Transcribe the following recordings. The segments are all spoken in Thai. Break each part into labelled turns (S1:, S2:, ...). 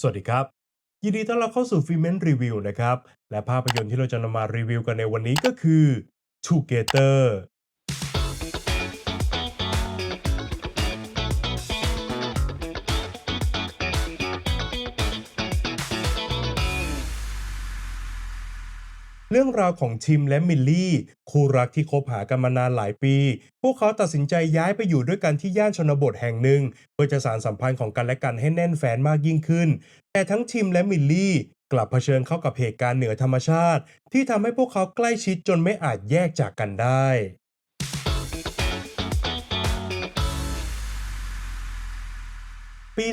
S1: สวัสดีครับ ยินดีต้อนรับเข้าสู่ฟิเมนรีวิวนะครับ และภาพยนตร์ที่เราจะนำมารีวิวกันในวันนี้ก็คือ Together เรื่องราวของทิมและมิลลี่ คู่รักที่คบหากันมานานหลายปี พวกเขาตัดสินใจย้ายไปอยู่ด้วยกันที่ย่านชนบทแห่งหนึ่ง เพื่อจะสานสัมพันธ์ของกันและกันให้แน่นแฟนมากยิ่งขึ้น แต่ทั้งทิมและมิลลี่กลับเผชิญเข้ากับเหตุการณ์เหนือธรรมชาติ ที่ทำให้พวกเขาใกล้ชิดจนไม่อาจแยกจากกันได้ปี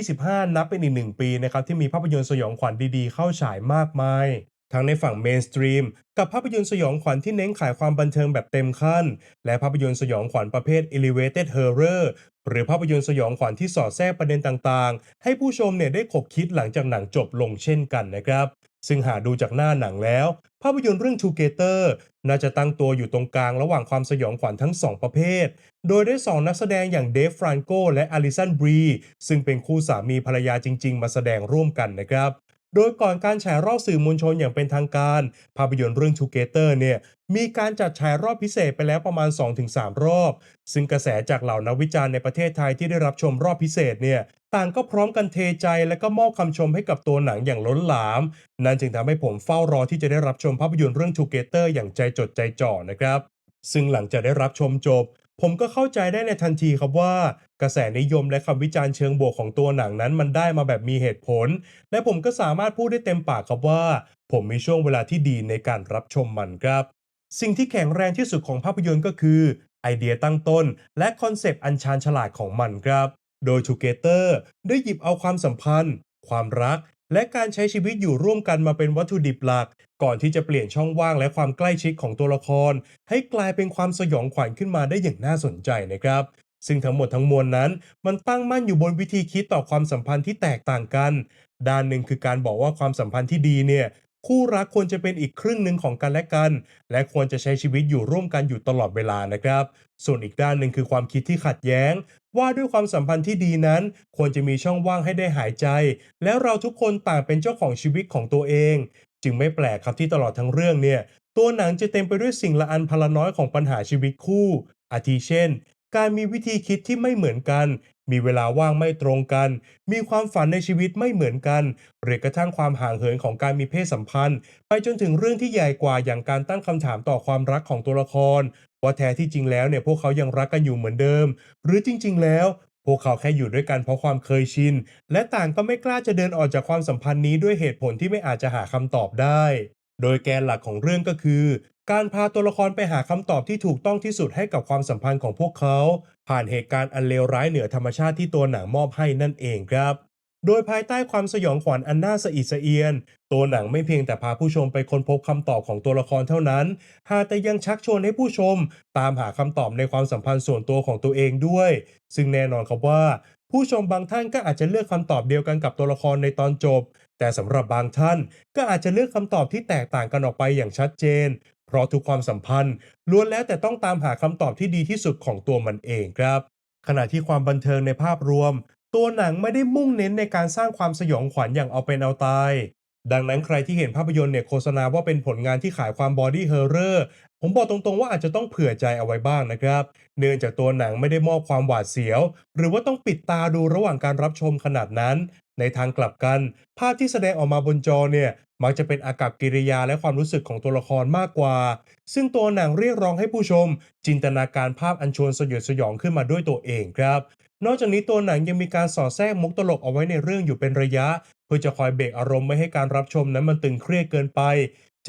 S1: 2025 นับเป็นอีกหนึ่งปีนะครับที่มีภาพยนตร์สยองขวัญดีๆ เข้าฉายมากมาย ทั้งในฝั่งเมนสตรีมกับภาพยนตร์สยองขวัญที่เน้นขายความบันเทิงแบบเต็มขั้น และภาพยนตร์สยองขวัญประเภท elevated horror หรือภาพยนตร์สยองขวัญที่สอดแทรกประเด็นต่างๆ ให้ผู้ชมเนี่ยได้ขบคิดหลังจากหนังจบลงเช่นกันนะครับ ซึ่งหากดูจากหน้าหนังแล้ว ภาพยนตร์เรื่อง Together น่าจะตั้งตัวอยู่ตรงกลางระหว่างความสยองขวัญทั้งสองประเภท โดยได้สองนักแสดงอย่างเดฟฟรานโกและอลิสันบรีซึ่งเป็นคู่สามีภรรยาจริง ๆ มาแสดงร่วมกันนะครับ โดยก่อนการฉายรอบสื่อมวลชนอย่างเป็นทางการ ภาพยนตร์เรื่อง Together เนี่ยมีการจัดฉายรอบพิเศษไปแล้วประมาณ 2-3 รอบ ซึ่งกระแสจากเหล่านักวิจารณ์ในประเทศไทยที่ได้รับชมรอบพิเศษเนี่ยต่างก็พร้อมกันเทใจและก็มอบคำชมให้กับตัวหนังอย่างล้นหลาม นั่นจึงทำให้ผมเฝ้ารอที่จะได้รับชมภาพยนตร์เรื่อง Together อย่างใจจดใจจ่อนะครับซึ่งหลังจากได้รับชมจบ ผมก็เข้าใจได้ในทันทีครับว่า กระแสนิยมและคำวิจารณ์เชิงบวกของตัวหนังนั้นมันได้มาแบบมีเหตุผล และผมก็สามารถพูดได้เต็มปากครับว่า ผมมีช่วงเวลาที่ดีในการรับชมมันครับ สิ่งที่แข็งแรงที่สุดของภาพยนตร์ก็คือ ไอเดียตั้งต้น และคอนเซปต์อันชาญฉลาดของมันครับ โดย Together ได้หยิบเอาความสัมพันธ์ ความรัก และการใช้ชีวิตอยู่ร่วมกันมาเป็นวัตถุดิบหลัก ก่อนที่จะเปลี่ยนช่องว่างและความใกล้ชิดของตัวละคร ให้กลายเป็นความสยองขวัญขึ้นมาได้อย่างน่าสนใจนะครับ ซึ่งทั้งหมดทั้งมวลนั้น มันตั้งมั่นอยู่บนวิธีคิดต่อความสัมพันธ์ที่แตกต่างกัน ด้านหนึ่งคือการบอกว่าความสัมพันธ์ที่ดีเนี่ยคู่รักควรจะเป็นอีกครึ่งหนึ่งของกันและกัน และควรจะใช้ชีวิตอยู่ร่วมกันอยู่ตลอดเวลานะครับ ส่วนอีกด้านหนึ่งคือความคิดที่ขัดแย้ง ว่าด้วยความสัมพันธ์ที่ดีนั้น ควรจะมีช่องว่างให้ได้หายใจ แล้วเราทุกคนต่างเป็นเจ้าของชีวิตของตัวเอง จึงไม่แปลกครับที่ตลอดทั้งเรื่องเนี่ย ตัวหนังจะเต็มไปด้วยสิ่งละอันพลน้อยของปัญหาชีวิตคู่ อาทิเช่น การมีวิธีคิดที่ไม่เหมือนกัน มีเวลาว่างไม่ตรงกัน มีความฝันในชีวิตไม่เหมือนกัน หรือกระทั่งความห่างเหินของการมีเพศสัมพันธ์ ไปจนถึงเรื่องที่ใหญ่กว่าอย่างการตั้งคำถามต่อความรักของตัวละคร ว่าแท้ที่จริงแล้วเนี่ยพวกเขายังรักกันอยู่เหมือนเดิม หรือจริง ๆ แล้ว พวกเขาแค่อยู่ด้วยกันเพราะความเคยชิน และต่างก็ไม่กล้าจะเดินออกจากความสัมพันธ์นี้ด้วยเหตุผลที่ไม่อาจจะหาคำตอบได้ โดยแกนหลักของเรื่องก็คือ การพาตัวละครไปหาคำตอบที่ถูกต้องที่สุดให้กับความสัมพันธ์ของพวกเขา ผ่านเหตุการณ์อันเลวร้ายเหนือธรรมชาติที่ตัวหนังมอบให้นั่นเองครับ โดยภายใต้ความสยองขวัญอันน่าสะอิดสะเอียน ตัวหนังไม่เพียงแต่พาผู้ชมไปค้นพบคำตอบของตัวละครเท่านั้น หากแต่ยังชักชวนให้ผู้ชม ตามหาคำตอบในความสัมพันธ์ส่วนตัวของตัวเองด้วย ซึ่งแน่นอนครับว่า ผู้ชมบางท่านก็อาจจะเลือกคำตอบเดียวกันกับตัวละครในตอนจบแต่สำหรับบางท่านก็อาจจะเลือกคำตอบที่แตกต่างกันออกไปอย่างชัดเจน เพราะทุกความสัมพันธ์ล้วนแล้วแต่ต้องตามหาคำตอบที่ดีที่สุดของตัวมันเองครับ ขณะที่ความบันเทิงในภาพรวม ตัวหนังไม่ได้มุ่งเน้นในการสร้างความสยองขวัญอย่างเอาเป็นเอาตาย ดังนั้นใครที่เห็นภาพยนตร์เนี่ยโฆษณาว่าเป็นผลงานที่ขายความบอดี้เฮอร์เรอร์ผมบอกตรงๆว่าอาจจะต้องเผื่อใจเอาไว้บ้างนะครับ เนื่องจากตัวหนังไม่ได้มอบความหวาดเสียว หรือว่าต้องปิดตาดูระหว่างการรับชมขนาดนั้น ในทางกลับกัน ภาพที่แสดงออกมาบนจอเนี่ย มักจะเป็นอากับกิริยาและความรู้สึกของตัวละครมากกว่า ซึ่งตัวหนังเรียกร้องให้ผู้ชม จินตนาการภาพอันชวนสยดสยองขึ้นมาด้วยตัวเองครับ นอกจากนี้ตัวหนังยังมีการสอดแทรกมุกตลกเอาไว้ในเรื่องอยู่เป็นระยะ เพื่อจะคอยเบรกอารมณ์ไม่ให้การรับชมนั้นมันตึงเครียดเกินไป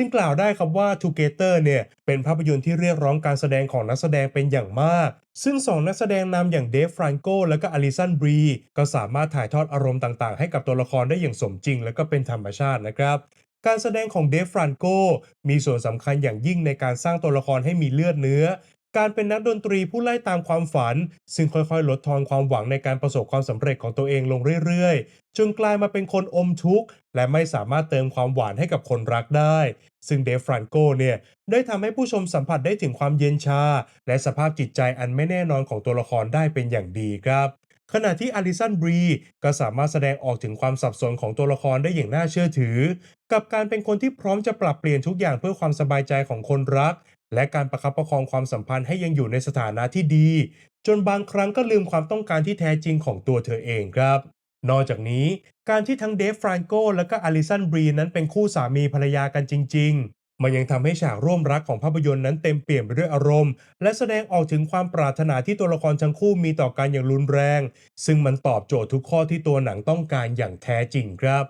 S1: จึงกล่าวได้ครับว่า Together เนี่ยเป็นภาพยนตร์ที่เรียกร้องการแสดงของนักแสดงเป็นอย่างมาก ซึ่งสองนักแสดงนำอย่างเดฟฟรานโกและก็อลิสันบรีก็สามารถถ่ายทอดอารมณ์ต่างๆ ให้กับตัวละครได้อย่างสมจริง และก็เป็นธรรมชาตินะครับการแสดงของเดฟฟรานโกมีส่วนสำคัญอย่างยิ่งในการสร้างตัวละครให้มีเลือดเนื้อ การเป็นนักดนตรีผู้ไล่ตามความฝัน ซึ่งค่อยๆ ลดทอนความหวังในการประสบความสำเร็จของตัวเองลงเรื่อยๆ จนกลายมาเป็นคนอมทุกข์ และไม่สามารถเติมความหวานให้กับคนรักได้ ซึ่งเดฟฟรานโกเนี่ยได้ทำให้ผู้ชมสัมผัสได้ถึงความเย็นชา และสภาพจิตใจอันไม่แน่นอนของตัวละครได้เป็นอย่างดีครับ ขณะที่อลิสันบรีก็สามารถแสดงออกถึงความสับสนของตัวละครได้อย่างน่าเชื่อถือ กับการเป็นคนที่พร้อมจะปรับเปลี่ยนทุกอย่างเพื่อความสบายใจของคนรัก และการประคับประคองความสัมพันธ์ให้ยังอยู่ในสถานะที่ดี จนบางครั้งก็ลืมความต้องการที่แท้จริงของตัวเธอเองครับ นอกจากนี้การที่ทั้งเดฟฟรานโกและก็อลิสันบรีนั้นเป็นคู่สามีภรรยากันจริง ๆ มันยังทำให้ฉากร่วมรักของภาพยนตร์นั้นเต็มเปี่ยมไปด้วยอารมณ์ และแสดงออกถึงความปรารถนาที่ตัวละครทั้งคู่มีต่อกันอย่างรุนแรง ซึ่งมันตอบโจทย์ทุกข้อที่ตัวหนังต้องการอย่างแท้จริงครับ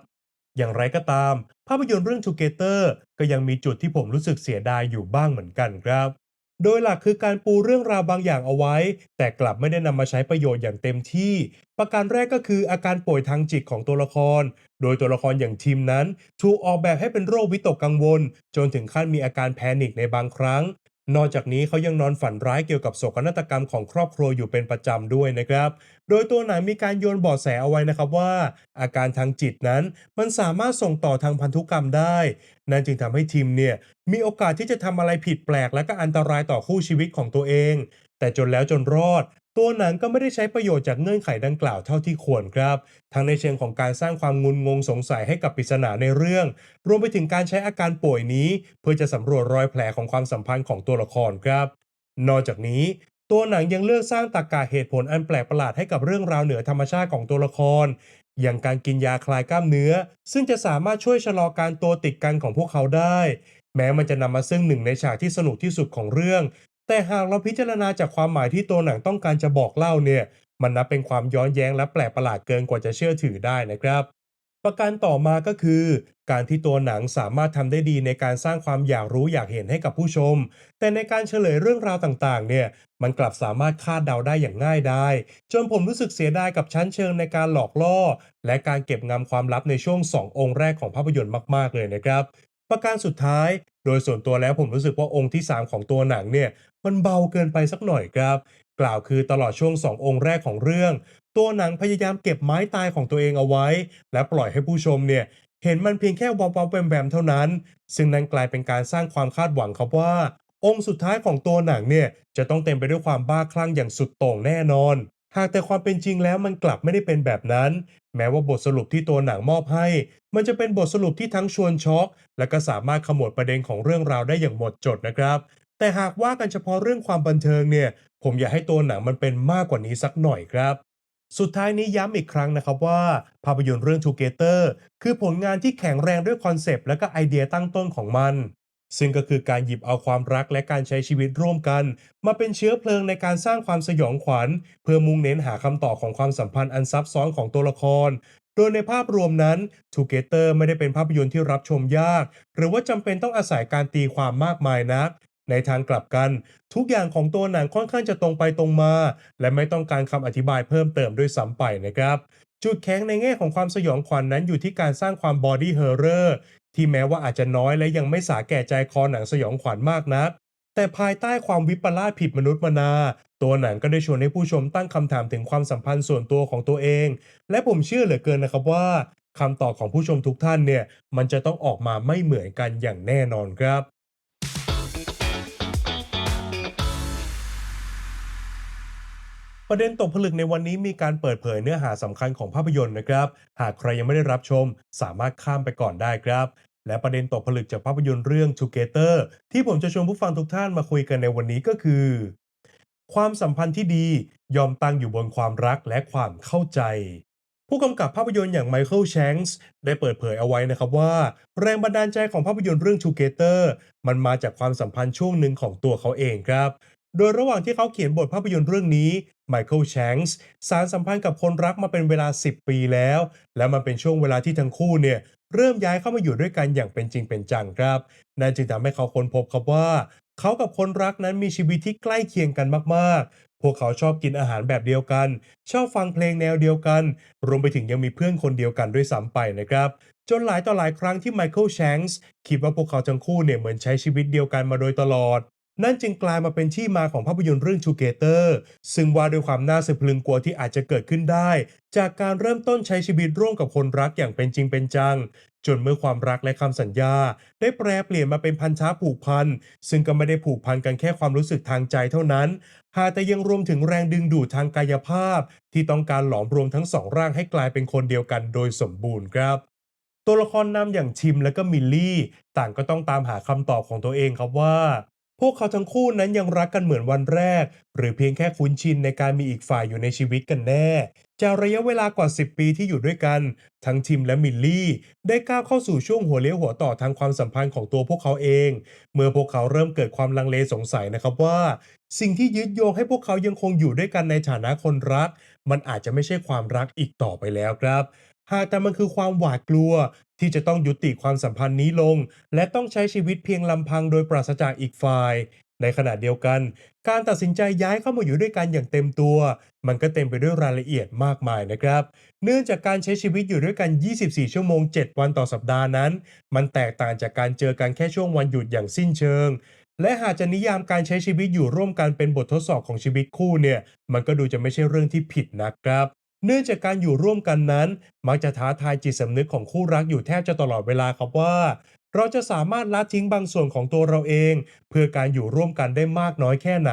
S1: อย่างไรก็ตาม ภาพยนตร์เรื่อง Together ก็ยังมีจุดที่ผมรู้สึกเสียดายอยู่บ้างเหมือนกันครับ โดยหลักคือการปูเรื่องราวบางอย่างเอาไว้ แต่กลับไม่ได้นำมาใช้ประโยชน์อย่างเต็มที่ ประการแรกก็คืออาการป่วยทางจิตของตัวละคร โดยตัวละครอย่างทีมนั้น ถูกออกแบบให้เป็นโรควิตกกังวล จนถึงขั้นมีอาการแพนิคในบางครั้ง นอกจากนี้เขายังนอนฝันร้ายเกี่ยวกับโศกนาฏกรรมของครอบครัวอยู่เป็นประจำด้วยนะครับ โดยตัวหนังมีการโยนเบาะแสเอาไว้นะครับว่า อาการทางจิตนั้นมันสามารถส่งต่อทางพันธุกรรมได้ นั่นจึงทำให้ทีมเนี่ยมีโอกาสที่จะทำอะไรผิดแปลกและก็อันตรายต่อคู่ชีวิตของตัวเอง แต่จนแล้วจนรอด ตัวหนังก็ไม่ได้ใช้ประโยชน์จากเงื่อนไขดังกล่าวเท่าที่ควรครับ ทั้งในเชิงของการสร้างความงุนงงสงสัยให้กับปริศนาในเรื่อง รวมไปถึงการใช้อาการป่วยนี้ เพื่อจะสำรวจรอยแผลของความสัมพันธ์ของตัวละครครับ นอกจากนี้ตัวหนังยังเลือกสร้างตรรกะเหตุผลอันแปลกประหลาดให้กับเรื่องราวเหนือธรรมชาติของตัวละคร อย่างการกินยาคลายกล้ามเนื้อ ซึ่งจะสามารถช่วยชะลอการตัวติดกันของพวกเขาได้ แม้มันจะนำมาซึ่งหนึ่งในฉากที่สนุกที่สุดของเรื่อง แต่หากเราพิจารณาจากความหมายที่ตัวหนังต้องการจะบอกเล่าเนี่ยมันนับเป็นความย้อนแย้งและแปลกประหลาดเกินกว่าจะเชื่อถือได้นะครับประการต่อมาก็คือ การที่ตัวหนังสามารถทำได้ดีในการสร้างความอยากรู้อยากเห็นให้กับผู้ชม แต่ในการเฉลยเรื่องราวต่างๆ เนี่ย มันกลับสามารถคาดเดาได้อย่างง่ายได้ จนผมรู้สึกเสียดายกับชั้นเชิงในการหลอกล่อ และการเก็บงำความลับในช่วง 2 องค์แรกของภาพยนตร์มากๆเลยนะครับ ประการสุดท้าย โดยส่วนตัวแล้วผมรู้สึกว่าองค์ที่ 3 ของตัวหนังเนี่ยมันเบาเกินไปสักหน่อยครับ กล่าวคือตลอดช่วง 2 องค์แรกของเรื่อง ตัวหนังพยายามเก็บไม้ตายของตัวเองเอาไว้ และปล่อยให้ผู้ชมเนี่ยเห็นมันเพียงแค่วับวับแวมแวมเท่านั้น ซึ่งนั่นกลายเป็นการสร้างความคาดหวังครับว่า องค์สุดท้ายของตัวหนังเนี่ยจะต้องเต็มไปด้วยความบ้าคลั่งอย่างสุดโต่งแน่นอน หากแต่ความเป็นจริงแล้วมันกลับไม่ได้เป็นแบบนั้น แม้ว่าบทสรุปที่ตัวหนังมอบให้ มันจะเป็นบทสรุปที่ทั้งชวนช็อก และก็สามารถขมวดประเด็นของเรื่องราวได้อย่างหมดจดนะครับ แต่หากว่ากันเฉพาะเรื่องความบันเทิงเนี่ย ผมอยากให้ตัวหนังมันเป็นมากกว่านี้สักหน่อยครับ สุดท้ายนี้ย้ำอีกครั้งนะครับว่า ภาพยนตร์เรื่อง Together คือผลงานที่แข็งแรงด้วยคอนเซปต์และก็ไอเดียตั้งต้นของมัน ซึ่งก็คือการหยิบเอาความรักและการใช้ชีวิตร่วมกัน มาเป็นเชื้อเพลิงในการสร้างความสยองขวัญ เพื่อมุ่งเน้นหาคำตอบของความสัมพันธ์อันซับซ้อนของตัวละคร โดยในภาพรวมนั้น Together ไม่ได้เป็นภาพยนตร์ที่รับชมยาก หรือว่าจำเป็นต้องอาศัยการตีความมากมายนักในทางกลับกัน ทุกอย่างของตัวหนังค่อนข้างจะตรงไปตรงมา และไม่ต้องการคำอธิบายเพิ่มเติมด้วยซ้ำไปนะครับ จุดแข็งในแง่ของความสยองขวัญนนั้นอยู่ที่การสร้างความบอดี้เฮอร์เรอร์ ที่แม้ว่าอาจจะน้อยและยังไม่สาแก่ใจคอหนังสยองขวัญมากนัก แต่ภายใต้ความวิปลาสผิดมนุษย์มนา ตัวหนังก็ได้ชวนให้ผู้ชมตั้งคำถามถึงความสัมพันธ์ส่วนตัวของตัวเอง และผมเชื่อเหลือเกินนะครับว่าคำตอบของผู้ชมทุกท่านเนี่ย มันจะต้องออกมาไม่เหมือนกันอย่างแน่นอนครับ ประเด็นตกผลึกในวันนี้มีการเปิดเผยเนื้อหาสำคัญของภาพยนตร์นะครับ หากใครยังไม่ได้รับชม สามารถข้ามไปก่อนได้ครับ และประเด็นตกผลึกจากภาพยนตร์เรื่อง Together ที่ผมจะชวนผู้ฟังทุกท่านมาคุยกันในวันนี้ก็คือ ความสัมพันธ์ที่ดียอมตั้งอยู่บนความรักและความเข้าใจผู้กำกับภาพยนตร์อย่างไมเคิลแชงส์ได้เปิดเผยเอาไว้นะครับว่า แรงบันดาลใจของภาพยนตร์เรื่อง Together มันมาจากความสัมพันธ์ช่วงหนึ่งของตัวเขาเองครับ โดยระหว่างที่เขาเขียนบทภาพยนตร์เรื่องนี้ไมเคิลแชงส์สารสัมพันธ์กับคนรักมาเป็นเวลา 10 ปีแล้ว และมันเป็นช่วงเวลาที่ทั้งคู่เนี่ยเริ่มย้ายเข้ามาอยู่ด้วยกันอย่างเป็นจริงเป็นจังครับนั่นจึงทำให้เขาค้นพบครับว่า เขากับคนรักนั้นมีชีวิตที่ใกล้เคียงกันมากๆ พวกเขาชอบกินอาหารแบบเดียวกัน ชอบฟังเพลงแนวเดียวกัน รวมไปถึงยังมีเพื่อนคนเดียวกันด้วยซ้ำไปนะครับ จนหลายต่อหลายครั้งที่ไมเคิลแชงส์คิดว่าพวกเขาทั้งคู่เนี่ยเหมือนใช้ชีวิตเดียวกันมาโดยตลอด นั่นจึงกลายมาเป็นที่มาของภาพยนตร์เรื่อง Together ซึ่งว่าด้วยความน่าสะพรึงกลัวที่อาจจะเกิดขึ้นได้ จากการเริ่มต้นใช้ชีวิตร่วมกับคนรักอย่างเป็นจริงเป็นจัง จนเมื่อความรักและคำสัญญา ได้แปรเปลี่ยนมาเป็นพันธะผูกพันซึ่งก็ไม่ได้ผูกพันกันแค่ความรู้สึกทางใจเท่านั้น หากแต่ยังรวมถึงแรงดึงดูดทางกายภาพ ที่ต้องการหลอมรวมทั้งสองร่างให้กลายเป็นคนเดียวกันโดยสมบูรณ์ครับตัวละครนำอย่างชิมและก็มิลลี่ ต่างก็ต้องตามหาคำตอบของตัวเองครับว่า พวกเขาทั้งคู่นั้นยังรักกันเหมือนวันแรก หรือเพียงแค่คุ้นชินในการมีอีกฝ่ายอยู่ในชีวิตกันแน่ จากระยะเวลากว่า 10 ปีที่อยู่ด้วยกัน ทั้งทิมและมิลลี่ ได้ก้าวเข้าสู่ช่วงหัวเลี้ยวหัวต่อทางความสัมพันธ์ของตัวพวกเขาเอง เมื่อพวกเขาเริ่มเกิดความลังเลสงสัยนะครับว่า สิ่งที่ยึดโยงให้พวกเขายังคงอยู่ด้วยกันในฐานะคนรัก มันอาจจะไม่ใช่ความรักอีกต่อไปแล้วครับหากแต่มันคือความหวาดกลัว ที่จะต้องยุติความสัมพันธ์นี้ลง และต้องใช้ชีวิตเพียงลำพังโดยปราศจากอีกฝ่าย ในขณะเดียวกัน การตัดสินใจย้ายเข้ามาอยู่ด้วยกันอย่างเต็มตัว มันก็เต็มไปด้วยรายละเอียดมากมายนะครับ เนื่องจากการใช้ชีวิตอยู่ด้วยกัน 24 ชั่วโมง 7 วันต่อสัปดาห์นั้น มันแตกต่างจากการเจอกันแค่ช่วงวันหยุดอย่างสิ้นเชิงและหากจะนิยามการใช้ชีวิตอยู่ร่วมกันเป็นบททดสอบของชีวิตคู่เนี่ย มันก็ดูจะไม่ใช่เรื่องที่ผิดนะครับ เนื่องจากการอยู่ร่วมกันนั้น มักจะท้าทายจิตสำนึกของคู่รักอยู่แทบจะตลอดเวลาครับว่า เราจะสามารถละทิ้งบางส่วนของตัวเราเอง เพื่อการอยู่ร่วมกันได้มากน้อยแค่ไหน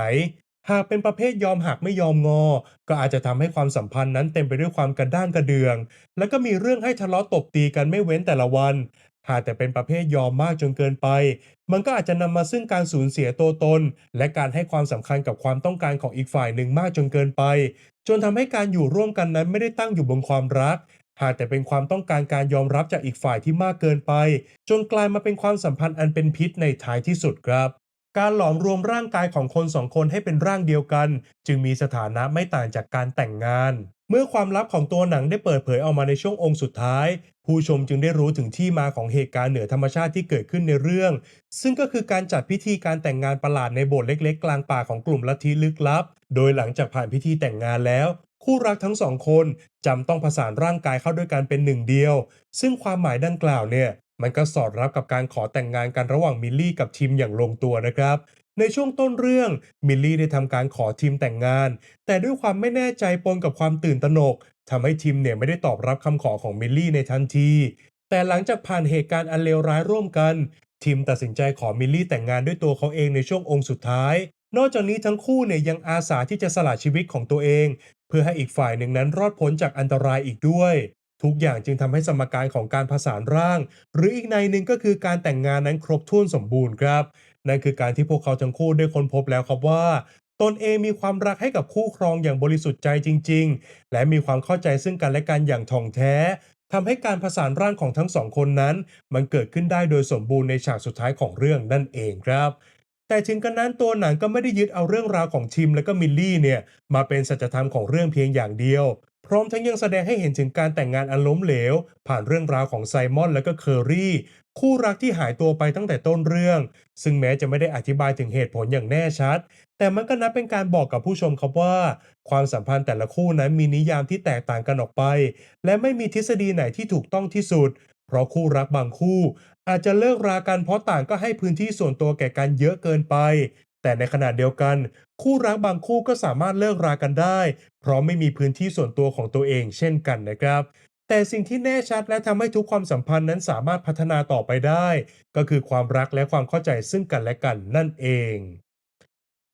S1: หากเป็นประเภทยอมหักไม่ยอมงอ ก็อาจจะทำให้ความสัมพันธ์นั้นเต็มไปด้วยความกระด้างกระเดือง แล้วก็มีเรื่องให้ทะเลาะตบตีกันไม่เว้นแต่ละวันหากแต่เป็นประเภทยอมมากจนเกินไป มันก็อาจจะนำมาซึ่งการสูญเสียตัวตน และการให้ความสำคัญกับความต้องการของอีกฝ่ายหนึ่งมากจนเกินไป จนทำให้การอยู่ร่วมกันนั้นไม่ได้ตั้งอยู่บนความรัก หากแต่เป็นความต้องการการยอมรับจากอีกฝ่ายที่มากเกินไป จนกลายมาเป็นความสัมพันธ์อันเป็นพิษในท้ายที่สุดครับ การหลอมรวมร่างกายของคนสองคนให้เป็นร่างเดียวกัน จึงมีสถานะไม่ต่างจากการแต่งงาน เมื่อความลับของตัวหนังได้เปิดเผยออกมาในช่วงองค์สุดท้าย ผู้ชมจึงได้รู้ถึงที่มาของเหตุการณ์เหนือธรรมชาติที่เกิดขึ้นในเรื่อง ซึ่งก็คือการจัดพิธีการแต่งงานประหลาดในโบสถ์เล็ก ๆ กลางป่าของกลุ่มลัทธิลึกลับ โดยหลังจากผ่านพิธีแต่งงานแล้ว คู่รักทั้งสองคนจำต้องผสานร่างกายเข้าด้วยกันเป็นหนึ่งเดียว ซึ่งความหมายดังกล่าวเนี่ยมันก็สอดรับกับการขอแต่งงานกันระหว่างมิลลี่กับทิมอย่างลงตัวนะครับ ในช่วงต้นเรื่อง มิลลี่ได้ทำการขอทิมแต่งงาน แต่ด้วยความไม่แน่ใจปนกับความตื่นตระหนกทำให้ทิมเนี่ยไม่ได้ตอบรับคำขอของมิลลี่ในทันที แต่หลังจากผ่านเหตุการณ์อันเลวร้ายร่วมกันทิมตัดสินใจขอมิลลี่แต่งงานด้วยตัวเขาเองในช่วงองค์สุดท้าย นอกจากนี้ทั้งคู่เนี่ยยังอาสาที่จะสละชีวิตของตัวเอง เพื่อให้อีกฝ่ายหนึ่งนั้นรอดพ้นจากอันตรายอีกด้วย ทุกอย่างจึงทำให้สมการของการผสานร่าง หรืออีกในหนึ่งก็คือการแต่งงานนั้นครบถ้วนสมบูรณ์ครับ นั่นคือการที่พวกเขาทั้งคู่ได้ค้นพบแล้วครับว่า ตนเองมีความรักให้กับคู่ครองอย่างบริสุทธิ์ใจจริง ๆ และมีความเข้าใจซึ่งกันและกันอย่างท่องแท้ทำให้การผสานร่างของทั้งสองคนนั้น มันเกิดขึ้นได้โดยสมบูรณ์ในฉากสุดท้ายของเรื่องนั่นเองครับแต่ถึงกันนั้นตัวหนังก็ไม่ได้ยึดเอาเรื่องราวของทิมและก็มิลลี่เนี่ยมาเป็นสัจธรรมของเรื่องเพียงอย่างเดียว พร้อมทั้งยังแสดงให้เห็นถึงการแต่งงานอันล้มเหลว ผ่านเรื่องราวของไซมอนและก็เคอรี่ คู่รักที่หายตัวไปตั้งแต่ต้นเรื่อง ซึ่งแม้จะไม่ได้อธิบายถึงเหตุผลอย่างแน่ชัด แต่มันก็นับเป็นการบอกกับผู้ชมครับว่า ความสัมพันธ์แต่ละคู่นั้นมีนิยามที่แตกต่างกันออกไป และไม่มีทฤษฎีไหนที่ถูกต้องที่สุด เพราะคู่รักบางคู่ อาจจะเลิกรากันเพราะต่างก็ให้พื้นที่ส่วนตัวแก่กันเยอะเกินไป แต่ในขณะเดียวกัน คู่รักบางคู่ก็สามารถเลิกรากันได้ เพราะไม่มีพื้นที่ส่วนตัวของตัวเองเช่นกันนะครับ แต่สิ่งที่แน่ชัดและทำให้ทุกความสัมพันธ์นั้นสามารถพัฒนาต่อไปได้ ก็คือความรักและความเข้าใจซึ่งกันและกันนั่นเอง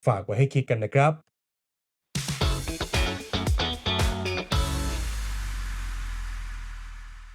S1: ฝากไว้ให้คิดกันนะครับ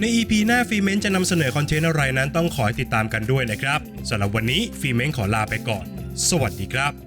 S1: ใน EP หน้าฟีเมนจะนำเสนอคอนเทนต์อะไรนั้นต้องขอยติดตามกันด้วยนะครับสำหรับวันนี้ฟีเมนขอลาไปก่อน สวัสดีครับ